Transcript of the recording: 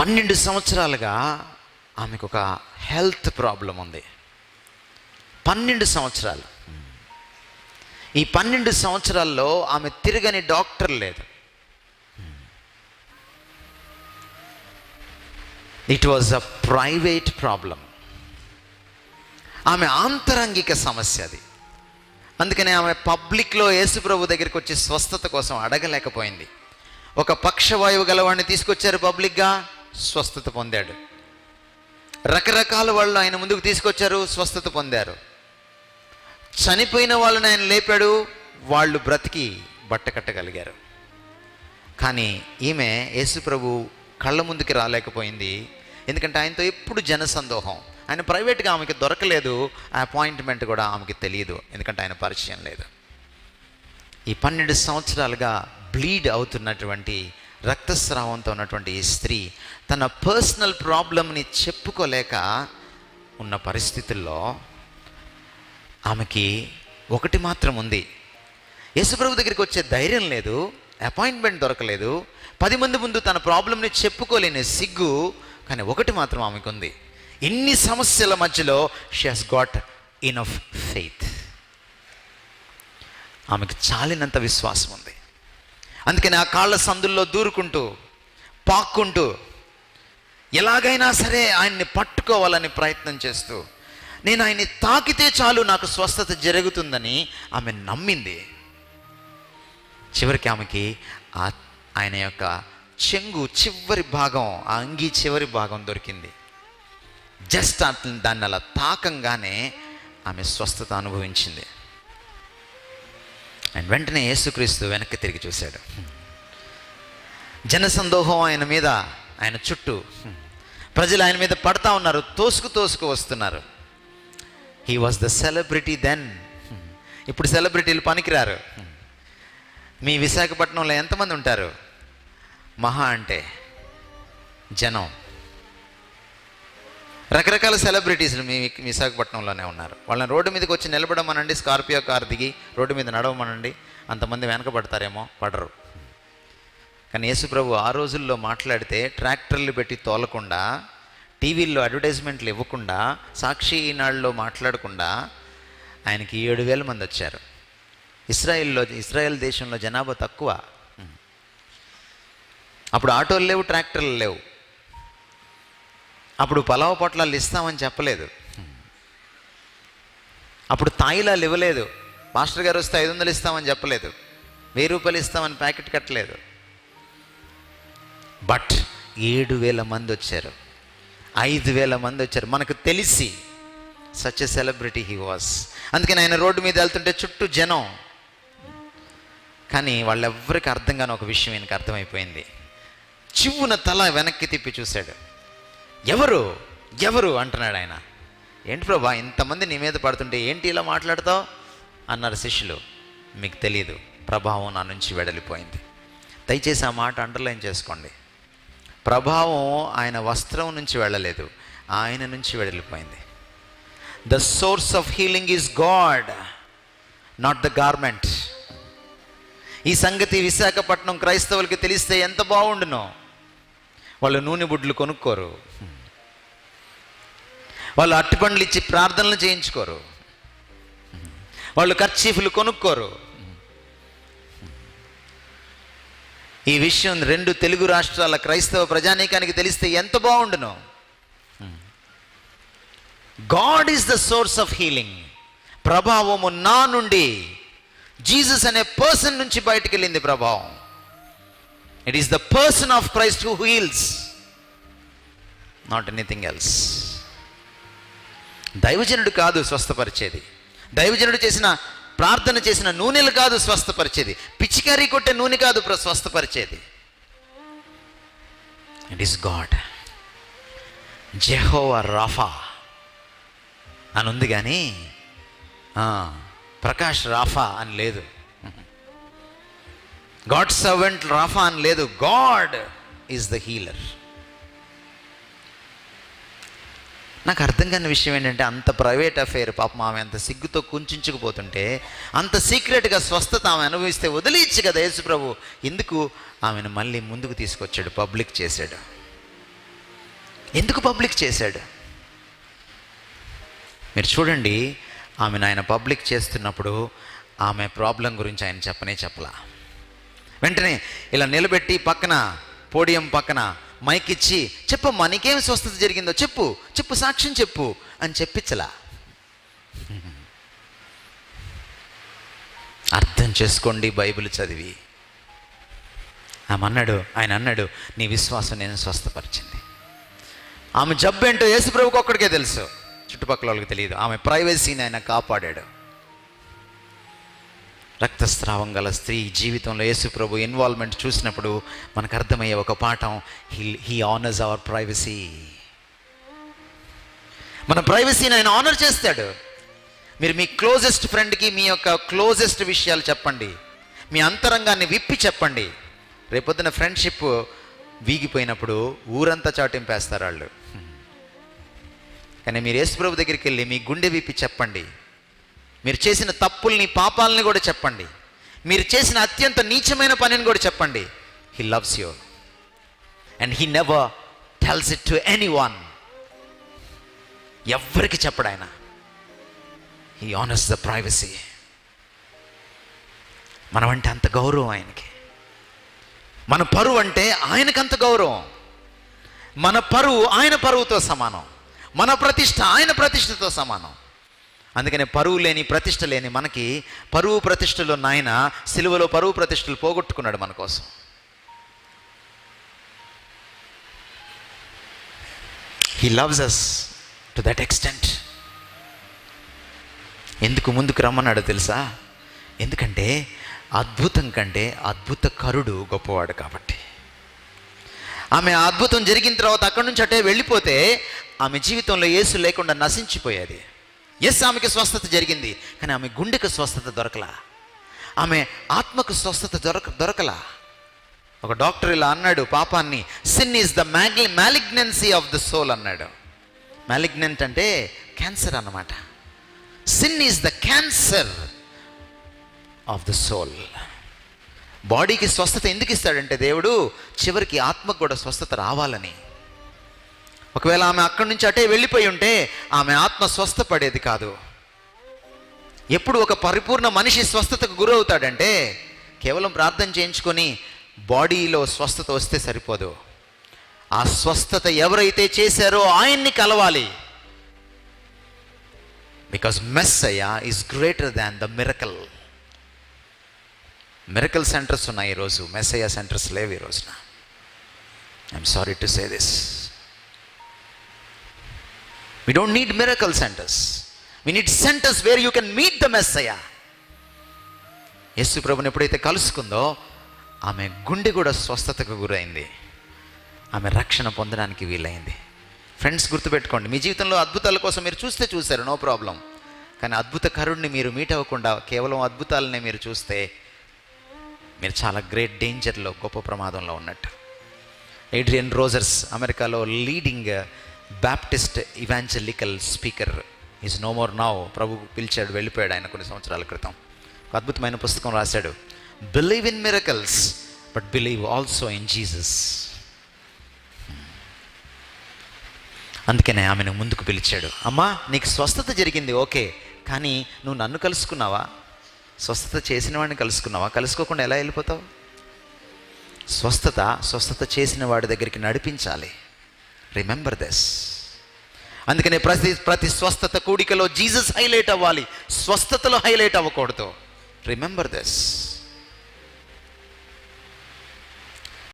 పన్నెండు సంవత్సరాలుగా ఆమెకు ఒక హెల్త్ ప్రాబ్లం ఉంది. పన్నెండు సంవత్సరాలు. ఈ పన్నెండు సంవత్సరాల్లో ఆమె తిరగని డాక్టర్ లేదు. It was a private problem ఆమె ఆంతరంగిక సమస్య అది. అందుకనే ఆమె పబ్లిక్లో యేసుప్రభు దగ్గరికి వచ్చి స్వస్థత కోసం అడగలేకపోయింది. ఒక పక్షవాయువు గలవాడిని తీసుకొచ్చారు పబ్లిక్గా. స్వస్థత పొందాడు. రకరకాల వాళ్ళు ఆయన ముందుకు తీసుకొచ్చారు స్వస్థత పొందారు. చనిపోయిన వాళ్ళని ఆయన లేపాడు వాళ్ళు బ్రతికి బట్టకట్టగలిగారు కానీ ఈమె యేసుప్రభు కళ్ళ ముందుకి రాలేకపోయింది. ఎందుకంటే ఆయనతో ఎప్పుడు జనసందోహం. ఆయన ప్రైవేట్గా ఆమెకి దొరకలేదు ఆ అపాయింట్మెంట్ కూడా ఆమెకి తెలియదు. ఎందుకంటే ఆయన పరిచయం లేదు. ఈ పన్నెండు సంవత్సరాలుగా బ్లీడ్ అవుతున్నటువంటి రక్తస్రావంతో ఉన్నటువంటి ఈ స్త్రీ తన పర్సనల్ ప్రాబ్లమ్ని చెప్పుకోలేక ఉన్న పరిస్థితుల్లో ఆమెకి ఒకటి మాత్రం ఉంది. యేసుప్రభు దగ్గరికి వచ్చే ధైర్యం లేదు అపాయింట్మెంట్ దొరకలేదు పది మంది ముందు తన ప్రాబ్లమ్ని చెప్పుకోలేని సిగ్గు కానీ ఒకటి మాత్రం ఆమెకు ఉంది. ఇన్ని సమస్యల మధ్యలో she has got of faith ఆమెకు చాలినంత విశ్వాసం ఉంది. అందుకని ఆ కాళ్ళ సందుల్లో దూరుకుంటూ పాక్కుంటూ ఎలాగైనా సరే ఆయన్ని పట్టుకోవాలని ప్రయత్నం చేస్తూ నేను ఆయన్ని తాకితే చాలు నాకు స్వస్థత జరుగుతుందని ఆమె నమ్మింది. చివరికి ఆమెకి ఆ ఆయన యొక్క చెంగు చివరి భాగం ఆ అంగీ చివరి భాగం దొరికింది. జస్ట్ దాన్ని అలా తాకంగానే ఆమె స్వస్థత అనుభవించింది. అండ్ వెంటనే యేసుక్రీస్తు వెనక్కి తిరిగి చూశాడు. జనసందోహం ఆయన మీద ఆయన చుట్టూ ప్రజలు ఆయన మీద పడతా ఉన్నారు తోసుకు తోసుకు వస్తున్నారు. He was the celebrity then ఇప్పుడు సెలబ్రిటీలు పనికిరారు. మీ విశాఖపట్నంలో ఎంతమంది ఉంటారు? మహా అంటే జనం. రకరకాల సెలబ్రిటీస్లు మీ విశాఖపట్నంలోనే ఉన్నారు. వాళ్ళని రోడ్డు మీదకి వచ్చి నిలబడమనండి స్కార్పియో కార్ దిగి రోడ్డు మీద నడవమనండి. అంతమంది వెనకబడతారేమో పడరు. కానీ యేసుప్రభు ఆ రోజుల్లో మాట్లాడితే ట్రాక్టర్లు పెట్టి తోలకుండా టీవీల్లో అడ్వర్టైజ్మెంట్లు ఇవ్వకుండా సాక్షి ఈనాడులో మాట్లాడకుండా ఆయనకి ఏడు వేల మంది వచ్చారు. ఇస్రాయిల్లో ఇస్రాయెల్ దేశంలో జనాభా తక్కువ. అప్పుడు ఆటోలు లేవు ట్రాక్టర్లు లేవు. అప్పుడు పలావ పొట్లాలు ఇస్తామని చెప్పలేదు. అప్పుడు తాయిలాలు ఇవ్వలేదు. మాస్టర్ గారు వస్తే ఐదు వందలు ఇస్తామని చెప్పలేదు. వెయ్యి రూపాయలు ఇస్తామని ప్యాకెట్ కట్టలేదు. బట్ ఏడు వేల మంది వచ్చారు. ఐదు వేల మంది వచ్చారు. మనకు తెలిసి such a celebrity he was అందుకని ఆయన రోడ్డు మీద వెళ్తుంటే చుట్టూ జనం. కానీ వాళ్ళెవ్వరికి అర్థం కాని ఒక విషయం ఈయనకు అర్థమైపోయింది. చివ్వున తల వెనక్కి తిప్పి చూశాడు. ఎవరు? ఎవరు అంటున్నాడు ఆయన. ఏంటి ప్రభా ఇంతమంది నీ మీద పడుతుంటే ఏంటి ఇలా మాట్లాడతావు? అన్నారు శిష్యులు. మీకు తెలియదు ప్రభావం నా నుంచి వెడలిపోయింది. దయచేసి ఆ మాట అండర్లైన్ చేసుకోండి. ప్రభావం ఆయన వస్త్రం నుంచి వెళ్ళలేదు ఆయన నుంచి వెడలిపోయింది. The source of healing is God not the garment ఈ సంగతి విశాఖపట్నం క్రైస్తవులకి తెలిస్తే ఎంత బాగుండునో. వాళ్ళు నూనె బుడ్లు కొనుక్కోరు. వాళ్ళు అట్టిపండ్లు ఇచ్చి ప్రార్థనలు చేయించుకోరు. వాళ్ళు ఖర్చీఫ్లు కొనుక్కోరు. ఈ విషయం రెండు తెలుగు రాష్ట్రాల క్రైస్తవ ప్రజానీకానికి తెలిస్తే ఎంత బాగుండును. God is the source of healing ప్రభావము నా నుండి. జీసస్ అనే పర్సన్ నుంచి బయటకెళ్ళింది ప్రభావం. It is the person of Christ who heals not anything else దైవజనుడు కాదు స్వస్థపరిచేది. దైవజనుడు చేసిన ప్రార్థన చేసిన నూనెలు కాదు స్వస్థపరిచేది. పిచికారీ కొట్టే నూనె కాదు ప్ర- స్వస్థపరిచేది. It is God Jehovah Rapha అని ఉంది కానీ ప్రకాష్ రాఫా అని లేదు. గాడ్ సర్వెంట్ రాఫా అని లేదు. God is the healer. నాకు అర్థం కాని విషయం ఏంటంటే అంత ప్రైవేట్ అఫేర్ పాపం ఆమె అంత సిగ్గుతో కుంచుకుపోతుంటే అంత సీక్రెట్గా స్వస్థత ఆమె అనుభవిస్తే వదిలేయచ్చు కదా యేసు ప్రభు. ఎందుకు? ఆమెను మళ్ళీ ముందుకు తీసుకొచ్చాడు పబ్లిక్ చేశాడు. ఎందుకు పబ్లిక్ చేశాడు? మీరు చూడండి ఆమెను ఆయన పబ్లిక్ చేస్తున్నప్పుడు ఆమె ప్రాబ్లం గురించి ఆయన చెప్పనే చెప్పలా. వెంటనే ఇలా నిలబెట్టి పక్కన పోడియం పక్కన మైక్ ఇచ్చి చెప్పమ్మా నీకేం స్వస్థత జరిగిందో చెప్పు చెప్పు సాక్ష్యం చెప్పు అని చెప్పించలా. అర్థం చేసుకోండి బైబిల్ చదివి. ఆమె అన్నాడు ఆయన అన్నాడు నీ విశ్వాసం నేను స్వస్థపరిచింది. ఆమె జబ్బు ఏంటో యేసుప్రభుకి ఒక్కడికే తెలుసు. చుట్టుపక్కల వాళ్ళకి తెలియదు. ఆమె ప్రైవసీని ఆయన కాపాడాడు. రక్తస్రావం గల స్త్రీ జీవితంలో యేసుప్రభు ఇన్వాల్వ్మెంట్ చూసినప్పుడు మనకు అర్థమయ్యే ఒక పాఠం he he honours our privacy మన ప్రైవసీని ఆయన ఆనర్ చేస్తాడు. మీరు మీ క్లోజెస్ట్ ఫ్రెండ్కి మీ యొక్క క్లోజెస్ట్ విషయాలు చెప్పండి. మీ అంతరంగాన్ని విప్పి చెప్పండి. రేపొద్దున ఫ్రెండ్షిప్ వీగిపోయినప్పుడు ఊరంతా చాటింపేస్తారు వాళ్ళు. కానీ మీరు యేసుప్రభు దగ్గరికి వెళ్ళి మీ గుండె విప్పి చెప్పండి. మీరు చేసిన తప్పుల్ని పాపాలని కూడా చెప్పండి. మీరు చేసిన అత్యంత నీచమైన పనిని కూడా చెప్పండి. He loves you and he never tells it to anyone ఎవ్వరికి చెప్పడు ఆయన. హీ ఆనర్స్ ద ప్రైవసీ మనమంటే అంత గౌరవం ఆయనకి. మన పరువు అంటే ఆయనకంత గౌరవం. మన పరువు ఆయన పరువుతో సమానం. మన ప్రతిష్ట ఆయన ప్రతిష్టతో సమానం. అందుకనే పరువు లేని ప్రతిష్ట లేని మనకి పరువు ప్రతిష్టలు నాయన ఆయన సిలువలో పరువు ప్రతిష్టలు పోగొట్టుకున్నాడు మన కోసం. He loves us to that extent ఎందుకు ముందుకు రమ్మన్నాడో తెలుసా? ఎందుకంటే అద్భుతం కంటే అద్భుత కరుడు గొప్పవాడు కాబట్టి. ఆమె అద్భుతం జరిగిన తర్వాత అక్కడి నుంచి అటే వెళ్ళిపోతే ఆమె జీవితంలో ఏసు లేకుండా నశించిపోయేది. ఎస్ ఆమెకి స్వస్థత జరిగింది కానీ ఆమె గుండెకు స్వస్థత దొరకలా. ఆమె ఆత్మకు స్వస్థత దొరక దొరకలా. ఒక డాక్టర్ ఇలా అన్నాడు పాపాన్ని సిన్ ఈజ్ ద మ్యాగ్లి మ్యాలిగ్నెన్సీ ఆఫ్ ద సోల్ అన్నాడు. మ్యాలిగ్నెంట్ అంటే క్యాన్సర్ అన్నమాట. Sin is the cancer of the soul బాడీకి స్వస్థత ఎందుకు ఇస్తాడంటే దేవుడు చివరికి ఆత్మకు కూడా స్వస్థత రావాలని. ఒకవేళ ఆమె అక్కడి నుంచి అటే వెళ్ళిపోయి ఉంటే ఆమె ఆత్మ స్వస్థపడేది కాదు. ఎప్పుడు ఒక పరిపూర్ణ మనిషి స్వస్థతకు గురవుతాడంటే కేవలం ప్రార్థన చేయించుకొని బాడీలో స్వస్థత వస్తే సరిపోదు. ఆ స్వస్థత ఎవరైతే చేశారో ఆయన్ని కలవాలి. Because Messiah is greater than the miracle miracle centres ఉన్నాయి ఈరోజు. మెస్సయ్య సెంటర్స్ లేవు ఈ రోజున I'm sorry to say this We don't need miracle centers. We need centers where you can meet the Messiah. యేసు ప్రభుని ఎప్పుడైతే కలుసుకుందో ఆమె గుండె కూడా స్వస్థతకు గురైంది ఆమె రక్షణ పొందడానికి వీలైంది ఫ్రెండ్స్ గుర్తుపెట్టుకోండి మీ జీవితంలో అద్భుతాల కోసం మీరు చూస్తే చూశారు నో ప్రాబ్లం కానీ అద్భుత కరుణ్ణి మీరు మీట్ అవ్వకుండా కేవలం అద్భుతాలనే మీరు చూస్తే మీరు చాలా గ్రేట్ డేంజర్లో గొప్ప ప్రమాదంలో ఉన్నట్టు ఏడ్రియన్ రోజర్స్ అమెరికాలో leading Baptist evangelical speaker is no more now ప్రభు పిలిచాడు వెళ్ళిపోయాడు ఆయన కొన్ని సంవత్సరాల క్రితం. ఒక అద్భుతమైన పుస్తకం రాశాడు. Believe in miracles but believe also in Jesus అందుకనే ఆమెను ముందుకు పిలిచాడు. అమ్మా నీకు స్వస్థత జరిగింది ఓకే కానీ నువ్వు నన్ను కలుసుకున్నావా? స్వస్థత చేసిన వాడిని కలుసుకున్నావా? కలుసుకోకుండా ఎలా వెళ్ళిపోతావు? స్వస్థత స్వస్థత చేసిన వాడి దగ్గరికి నడిపించాలి. రిమెంబర్ దిస్ అందుకనే ప్రతి ప్రతి స్వస్థత కూడికలో జీసస్ హైలైట్ అవ్వాలి. స్వస్థతలో హైలైట్ అవ్వకూడదు. Remember this